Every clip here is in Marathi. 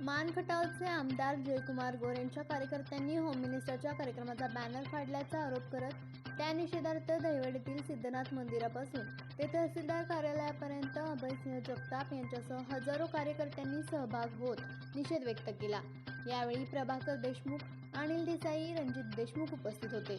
मानखटावचे आमदार जयकुमार गोर यांच्या कार्यकर्त्यांनी होम मिनिस्टरच्या कार्यक्रमाचा बॅनर फाडल्याचा आरोप करत त्या निषेधार्थ दहिवडीतील सिद्धनाथ मंदिरापासून ते तहसीलदार कार्यालयापर्यंत अभयसिंह जगताप यांच्यासह हजारो कार्यकर्त्यांनी सहभाग होत निषेध व्यक्त केला. यावेळी प्रभाकर देशमुख अनिल देसाई रणजित देशमुख उपस्थित होते.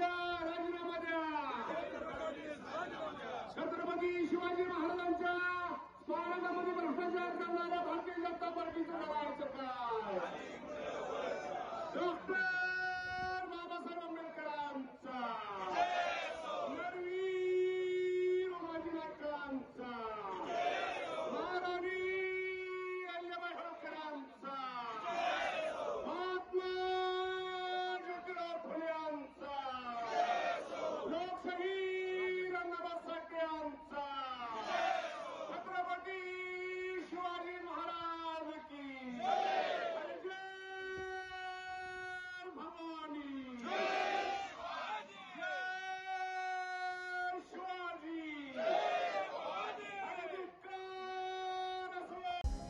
Raja!